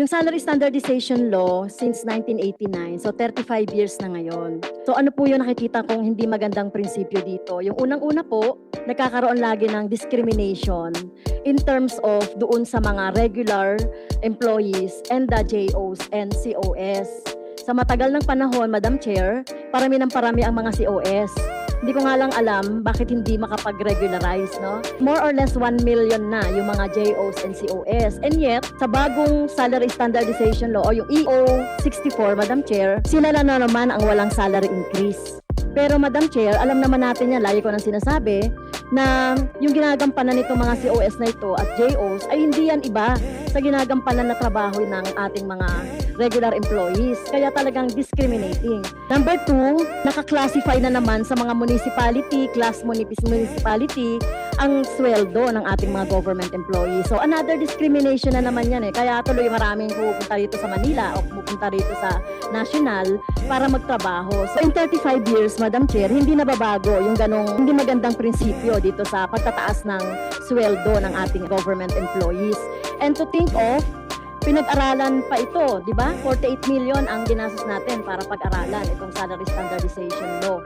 Yung salary standardization law since 1989, so 35 years na ngayon. So ano po yung nakikita kong hindi magandang prinsipyo dito? Yung unang-una po, nagkakaroon lagi ng discrimination in terms of doon sa mga regular employees and the JOs and COS. Sa matagal ng panahon, Madam Chair, parami ng parami ang mga COS. Hindi ko nga lang alam bakit hindi makapag-regularize, no? More or less 1 million na yung mga JOs and COS. And yet, sa bagong salary standardization law o yung EO 64, Madam Chair, sila na naman ang walang salary increase. Pero Madam Chair, alam naman natin yan, lagi ko nang sinasabi, na yung ginagampanan nitong mga COS na ito at JOs ay hindi yan iba sa ginagampanan na trabaho ng ating mga regular employees. Kaya talagang discriminating. Number two, naka-classify na naman sa mga municipality, class municip- municipality, ang sweldo ng ating mga government employees. So another discrimination na naman yan eh. Kaya tuloy maraming pupunta rito sa Manila o pupunta rito sa national para magtrabaho. So in 35 years, Madam Chair, hindi nababago yung ganong hindi magandang prinsipyo dito sa pagtataas ng sweldo ng ating government employees. And to think of, pinag-aralan pa ito, di ba? 48 million ang ginastos natin para pag-aralan itong salary standardization law.